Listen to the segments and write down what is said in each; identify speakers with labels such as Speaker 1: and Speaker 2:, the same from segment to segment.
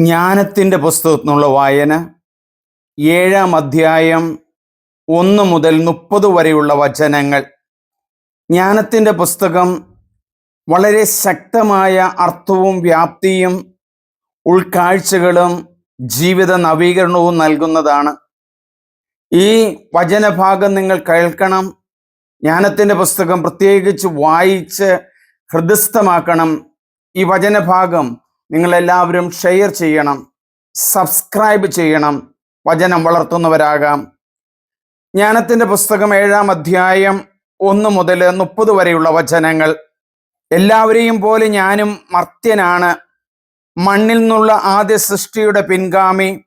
Speaker 1: ജ്ഞാനത്തിന്റെ പുസ്തകത്തിനുള്ള വായന ഏഴാം അധ്യായം ഒന്ന് മുതൽ മുപ്പത് വരെയുള്ള വചനങ്ങൾ. ജ്ഞാനത്തിന്റെ പുസ്തകം വളരെ ശക്തമായ അർത്ഥവും വ്യാപ്തിയും ഉൾക്കാഴ്ചകളും ജീവിത നവീകരണവും നൽകുന്നതാണ്. ഈ വചനഭാഗം നിങ്ങൾ കേൾക്കണം. ജ്ഞാനത്തിന്റെ പുസ്തകം പ്രത്യേകിച്ച് വായിച്ച് ഹൃദയസ്ഥമാക്കണം. ഈ വചനഭാഗം നിങ്ങളെല്ലാവരും ഷെയർ ചെയ്യണം സബ്സ്ക്രൈബ് ചെയ്യണം വചനം വളർത്തുന്നവരാകാം. ജ്ഞാനത്തിന്റെ പുസ്തകം ഏഴാം അധ്യായം ഒന്ന് മുതൽ മുപ്പത് വരെയുള്ള വചനങ്ങൾ. എല്ലാവരെയും പോലെ ഞാനും മർത്യനാണ്. മണ്ണിൽ നിന്നുള്ള ആദ്യ സൃഷ്ടിയുടെ പിൻഗാമി.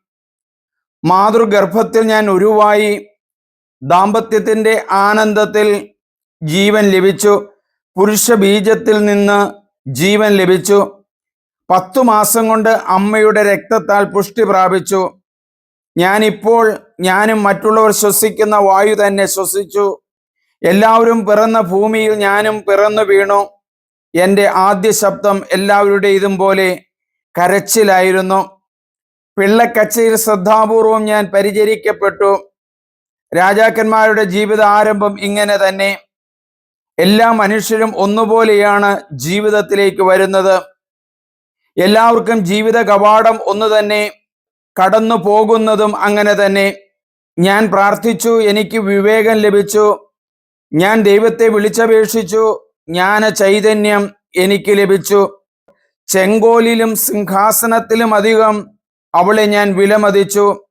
Speaker 1: മാതൃഗർഭത്തിൽ ഞാൻ ഉരുവായി. ദാമ്പത്യത്തിന്റെ ആനന്ദത്തിൽ ജീവൻ ലഭിച്ചു. പുരുഷ ബീജത്തിൽ നിന്ന് ജീവൻ ലഭിച്ചു. പത്തു മാസം കൊണ്ട് അമ്മയുടെ രക്തത്താൽ പുഷ്ടി പ്രാപിച്ചു. ഞാനിപ്പോൾ ഞാനും മറ്റുള്ളവർ ശ്വസിക്കുന്ന വായു തന്നെ ശ്വസിച്ചു. എല്ലാവരും പിറന്ന ഭൂമിയിൽ ഞാനും പിറന്നു വീണു. എന്റെ ആദ്യ ശബ്ദം എല്ലാവരുടേതും പോലെ കരച്ചിലായിരുന്നു. പിള്ളക്കച്ചയിൽ ശ്രദ്ധാപൂർവം ഞാൻ പരിചരിക്കപ്പെട്ടു. രാജാക്കന്മാരുടെ ജീവിത ആരംഭം ഇങ്ങനെ തന്നെ. എല്ലാ മനുഷ്യരും ഒന്നുപോലെയാണ് ജീവിതത്തിലേക്ക് വരുന്നത്. എല്ലാവർക്കും ജീവിത കവാടം ഒന്ന് തന്നെ കടന്നു പോകുന്നതും അങ്ങനെ തന്നെ. ഞാൻ പ്രാർത്ഥിച്ചു എനിക്ക് വിവേകം ലഭിച്ചു. ഞാൻ ദൈവത്തെ വിളിച്ചപേക്ഷിച്ചു. ജ്ഞാന ചൈതന്യം എനിക്ക് ലഭിച്ചു. ചെങ്കോലിലും സിംഹാസനത്തിലും അധികം അവളെ ഞാൻ വിലമതിച്ചു.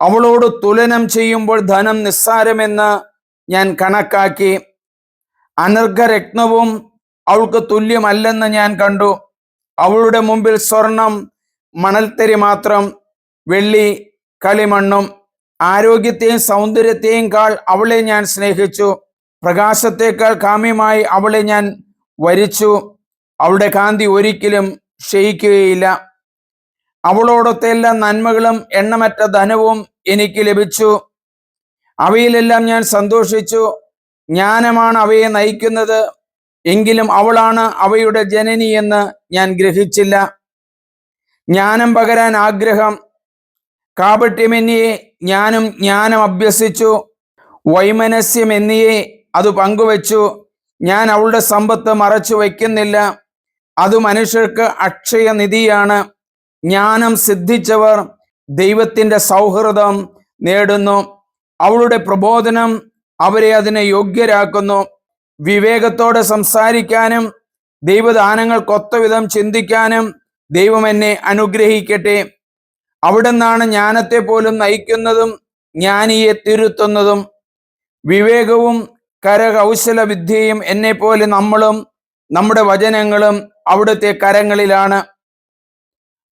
Speaker 1: അവളോട് തുലനം ചെയ്യുമ്പോൾ ധനം നിസ്സാരമെന്ന് ഞാൻ കണക്കാക്കി. അനർഘരത്നവും അവൾക്ക് തുല്യമല്ലെന്ന് ഞാൻ കണ്ടു. അവളുടെ മുമ്പിൽ സ്വർണം മണൽത്തരി മാത്രം വെള്ളി കളിമണ്ണും ആരോഗ്യത്തെയും സൗന്ദര്യത്തെയും കാൾ അവളെ ഞാൻ സ്നേഹിച്ചു. പ്രകാശത്തേക്കാൾ കാമ്യമായി അവളെ ഞാൻ വരിച്ചു. അവളുടെ കാന്തി ഒരിക്കലും ക്ഷയിക്കുകയില്ല. അവളോടൊത്ത എല്ലാ നന്മകളും എണ്ണമറ്റ ധനവും എനിക്ക് ലഭിച്ചു. അവയിലെല്ലാം ഞാൻ സന്തോഷിച്ചു. ജ്ഞാനമാണ് അവയെ നയിക്കുന്നത്. എങ്കിലും അവളാണ് അവയുടെ ജനനി എന്ന് ഞാൻ ഗ്രഹിച്ചില്ല. ജ്ഞാനം പകരാൻ ആഗ്രഹം. കാപട്യമെന്നിയെ ഞാനും ജ്ഞാനം അഭ്യസിച്ചു. വൈമനസ്യം എന്നിയെ അത് പങ്കുവച്ചു. ഞാൻ അവളുടെ സമ്പത്ത് മറച്ചു വയ്ക്കുന്നില്ല. അത് മനുഷ്യർക്ക് അക്ഷയ നിധിയാണ് ജ്ഞാനം സിദ്ധിച്ചവർ ദൈവത്തിന്റെ സൗഹൃദം നേടുന്നു. അവളുടെ പ്രബോധനം അവരെ അതിനെ യോഗ്യരാക്കുന്നു. വിവേകത്തോടെ സംസാരിക്കാനും ദൈവദാനങ്ങൾക്കൊത്ത വിധം ചിന്തിക്കാനും ദൈവം എന്നെ അനുഗ്രഹിക്കട്ടെ. അവിടെ നിന്നാണ് ജ്ഞാനത്തെ പോലും നയിക്കുന്നതും ജ്ഞാനിയെ തിരുത്തുന്നതും. വിവേകവും കരകൗശല വിദ്യയും എന്നെ പോലെ നമ്മളും നമ്മുടെ വചനങ്ങളും അവിടുത്തെ കരങ്ങളിലാണ്.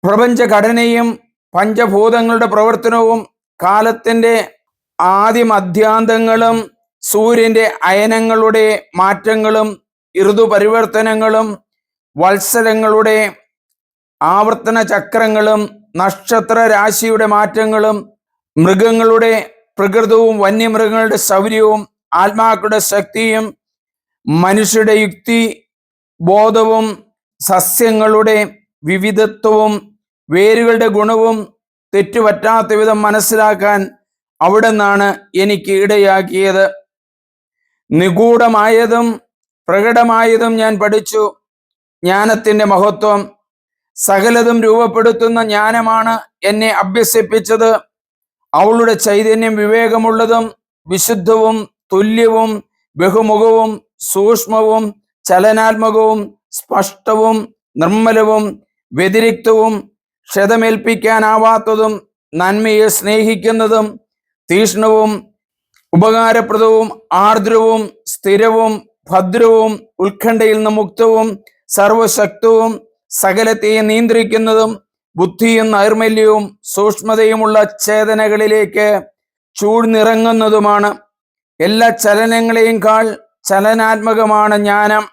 Speaker 1: പ്രപഞ്ചഘടനയും പഞ്ചഭൂതങ്ങളുടെ പ്രവർത്തനവും കാലത്തിന്റെ ആദ്യം അധ്യാന്തങ്ങളും സൂര്യന്റെ അയനങ്ങളുടെ മാറ്റങ്ങളും ഋതു പരിവർത്തനങ്ങളും വത്സരങ്ങളുടെ ആവർത്തന ചക്രങ്ങളും നക്ഷത്ര രാശിയുടെ മാറ്റങ്ങളും മൃഗങ്ങളുടെ പ്രകൃതവും വന്യമൃഗങ്ങളുടെ ശൗര്യവും ആത്മാക്കളുടെ ശക്തിയും മനുഷ്യരുടെ യുക്തി ബോധവും സസ്യങ്ങളുടെ വിവിധത്വവും വേരുകളുടെ ഗുണവും തെറ്റുപറ്റാത്ത വിധം മനസ്സിലാക്കാൻ അവിടെ നിന്നാണ് എനിക്ക് ഇടയാക്കിയത്. നിഗൂഢമായതും പ്രകടമായതും ഞാൻ പഠിച്ചു. ജ്ഞാനത്തിന്റെ മഹത്വം സകലതും രൂപപ്പെടുത്തുന്ന ജ്ഞാനമാണ് എന്നെ അഭ്യസിപ്പിച്ചത്. അവളുടെ ചൈതന്യം വിവേകമുള്ളതും വിശുദ്ധവും തുല്യവും ബഹുമുഖവും സൂക്ഷ്മവും ചലനാത്മകവും സ്പഷ്ടവും നിർമ്മലവും വ്യതിരിക്തവും ക്ഷതമേൽപ്പിക്കാനാവാത്തതും നന്മയെ സ്നേഹിക്കുന്നതും തീഷ്ണവും ഉപകാരപ്രദവും ആർദ്രവും സ്ഥിരവും ഭദ്രവും ഉത്കണ്ഠയിൽ നിന്ന് മുക്തവും സർവശക്തവും സകലത്തെയും നിയന്ത്രിക്കുന്നതും ബുദ്ധിയും നൈർമല്യവും സൂക്ഷ്മതയുമുള്ള ചേതനകളിലേക്ക് ചൂഴ്ന്നിറങ്ങുന്നതുമാണ്. എല്ലാ ചലനങ്ങളെയും കാൾ ചലനാത്മകമാണ് ജ്ഞാനം.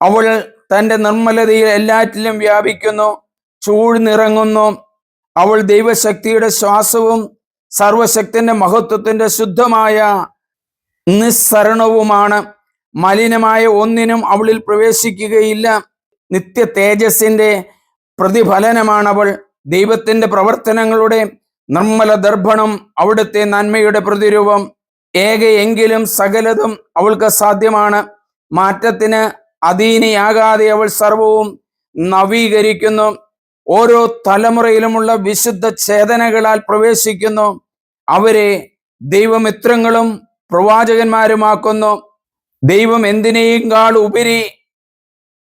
Speaker 1: അവൾ തന്റെ നിർമ്മലതയിൽ എല്ലാറ്റിലും വ്യാപിക്കുന്നു ചൂഴ്ന്നിറങ്ങുന്നു. അവൾ ദൈവശക്തിയുടെ ശ്വാസവും സർവശക്തിന്റെ മഹത്വത്തിന്റെ ശുദ്ധമായ നിസ്സരണവുമാണ്. മലിനമായ ഒന്നിനും അവളിൽ പ്രവേശിക്കുകയില്ല. നിത്യ തേജസ്സിന്റെ അവൾ ദൈവത്തിന്റെ പ്രവർത്തനങ്ങളുടെ നിർമ്മല ദർഭണം അവിടുത്തെ നന്മയുടെ പ്രതിരൂപം ഏകയെങ്കിലും സകലതും അവൾക്ക് സാധ്യമാണ്. മാറ്റത്തിന് അധീനയാകാതെ അവൾ സർവവും നവീകരിക്കുന്നു. ഓരോ തലമുറയിലുമുള്ള വിശുദ്ധ ചേതനകളാൽ പ്രവേശിക്കുന്നു. അവരെ ദൈവമിത്രങ്ങളും പ്രവാചകന്മാരുമാക്കുന്നു. ദൈവം എന്തിനേക്കാൾ ഉപരി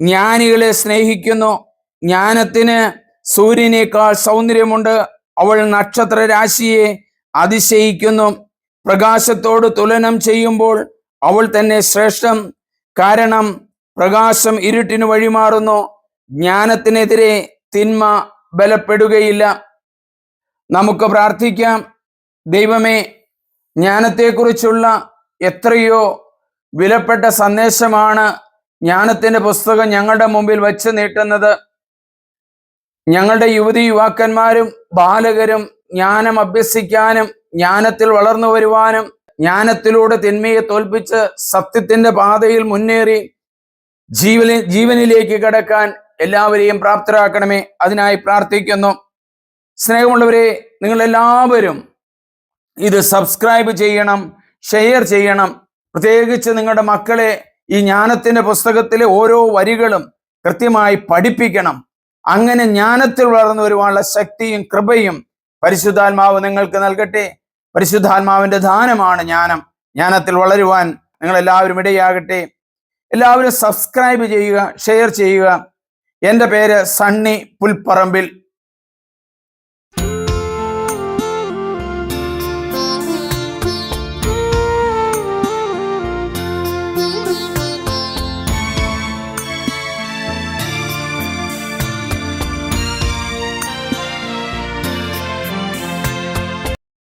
Speaker 1: ജ്ഞാനികളെ സ്നേഹിക്കുന്നു. ജ്ഞാനത്തിന് സൂര്യനേക്കാൾ സൗന്ദര്യമുണ്ട്. അവൾ നക്ഷത്ര രാശിയെ അതിശയിക്കുന്നു. പ്രകാശത്തോട് തുലനം ചെയ്യുമ്പോൾ അവൾ തന്നെ ശ്രേഷ്ഠം. കാരണം പ്രകാശം ഇരുട്ടിന് വഴിമാറുന്നു. ജ്ഞാനത്തിനെതിരെ തിന്മ ബലപ്പെടുകയില്ല. നമുക്ക് പ്രാർത്ഥിക്കാം. ദൈവമേ ജ്ഞാനത്തെക്കുറിച്ചുള്ള എത്രയോ വിലപ്പെട്ട സന്ദേശമാണ് ജ്ഞാനത്തിന്റെ പുസ്തകം ഞങ്ങളുടെ മുമ്പിൽ വച്ച് നീട്ടുന്നത്. ഞങ്ങളുടെ യുവതി യുവാക്കന്മാരും ബാലകരും ജ്ഞാനം അഭ്യസിക്കാനും ജ്ഞാനത്തിൽ വളർന്നു വരുവാനും ജ്ഞാനത്തിലൂടെ തിന്മയെ തോൽപ്പിച്ച് സത്യത്തിന്റെ പാതയിൽ മുന്നേറി ജീവനി ജീവനിലേക്ക് കടക്കാൻ എല്ലാവരെയും പ്രാപ്തരാക്കണമേ. അതിനായി പ്രാർത്ഥിക്കുന്നു. സ്നേഹമുള്ളവരെ നിങ്ങൾ എല്ലാവരും ഇത് സബ്സ്ക്രൈബ് ചെയ്യണം ഷെയർ ചെയ്യണം. പ്രത്യേകിച്ച് നിങ്ങളുടെ മക്കളെ ഈ ജ്ഞാനത്തിന്റെ പുസ്തകത്തിലെ ഓരോ വരികളും കൃത്യമായി പഠിപ്പിക്കണം. അങ്ങനെ ജ്ഞാനത്തിൽ വളർന്നു വരുവാനുള്ള ശക്തിയും കൃപയും പരിശുദ്ധാത്മാവ് നിങ്ങൾക്ക് നൽകട്ടെ. പരിശുദ്ധാത്മാവിന്റെ ദാനമാണ് ജ്ഞാനം. ജ്ഞാനത്തിൽ വളരുവാൻ നിങ്ങൾ എല്ലാവരും ഇടയാകട്ടെ. എല്ലാവരും സബ്സ്ക്രൈബ് ചെയ്യുക ഷെയർ ചെയ്യുക. എന്റെ പേര് സണ്ണി പുൽപ്പറമ്പിൽ.